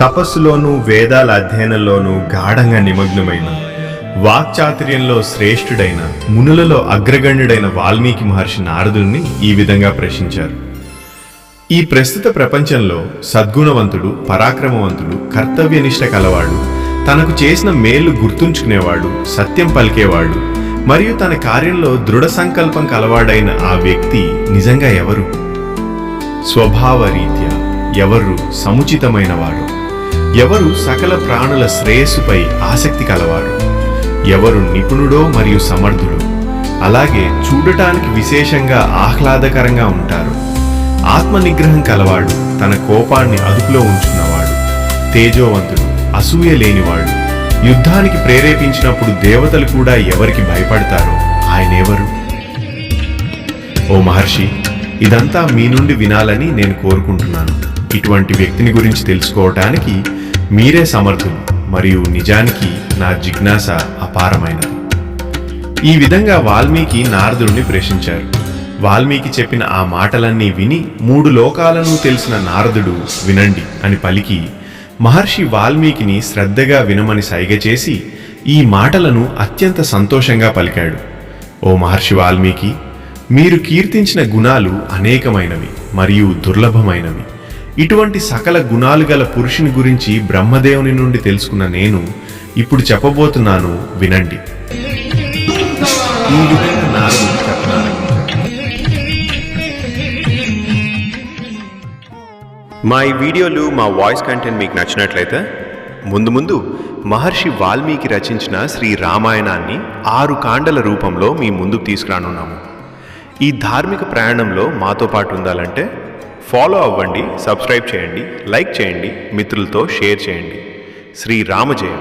తపస్సులోనూ వేదాల అధ్యయనంలోనూ గాఢంగా నిమగ్నమైన వాక్చాతుర్యంలో శ్రేష్ఠుడైన మునులలో అగ్రగణ్యుడైన వాల్మీకి మహర్షి నారదుని ఈ విధంగా ప్రశ్నించారు. ఈ ప్రస్తుత ప్రపంచంలో సద్గుణవంతుడు పరాక్రమవంతుడు కర్తవ్యనిష్ట కలవాడు తనకు చేసిన మేలు గుర్తుంచుకునేవాడు సత్యం పలికేవాడు మరియు తన కార్యంలో దృఢ సంకల్పం కలవాడైన ఆ వ్యక్తి నిజంగా ఎవరు? స్వభావరీత్యా ఎవరు సముచితమైనవాడు ఎవరు సకల ప్రాణుల శ్రేయస్సుపై ఆసక్తి కలవాడు ఎవరు నిపుణుడో మరియు సమర్థుడు? అలాగే చూడటానికి విశేషంగా ఆహ్లాదకరంగా ఉంటారు. ఆత్మ నిగ్రహం కలవాడు తన కోపాన్ని అదుపులో ఉంచున్నవాడు. తేజోవంతుడు అసూయ లేనివాడు. యుద్ధానికి ప్రేరేపించినప్పుడు దేవతలు కూడా ఎవరికి భయపడతారో ఆయనెవరు? ఓ మహర్షి ఇదంతా మీ నుండి వినాలని నేను కోరుకుంటున్నాను. ఇటువంటి వ్యక్తిని గురించి తెలుసుకోవటానికి మీరే సమర్థులు మరియు నిజానికి నా జిజ్ఞాస అపారమైనది. ఈ విధంగా వాల్మీకి నారదుడిని ప్రశ్నించారు. వాల్మీకి చెప్పిన ఆ మాటలన్నీ విని మూడు లోకాలను తెలిసిన నారదుడు వినండి అని పలికి మహర్షి వాల్మీకిని శ్రద్ధగా వినమని సైగ చేసి ఈ మాటలను అత్యంత సంతోషంగా పలికాడు. ఓ మహర్షి వాల్మీకి మీరు కీర్తించిన గుణాలు అనేకమైనవి మరియు దుర్లభమైనవి. ఇటువంటి సకల గుణాలు గల పురుషుని గురించి బ్రహ్మదేవుని నుండి తెలుసుకున్న నేను ఇప్పుడు చెప్పబోతున్నాను వినండి. మా ఈ వీడియోలు మా వాయిస్ కంటెంట్ మీకు నచ్చినట్లయితే ముందు ముందు మహర్షి వాల్మీకి రచించిన శ్రీ రామాయణాన్ని ఆరు కాండల రూపంలో మీ ముందుకు తీసుకురానున్నాము. ఈ ధార్మిక ప్రయాణంలో మాతో పాటు ఉండాలంటే ఫాలో అవ్వండి సబ్స్క్రైబ్ చేయండి లైక్ చేయండి మిత్రులతో షేర్ చేయండి. శ్రీ రామజయం.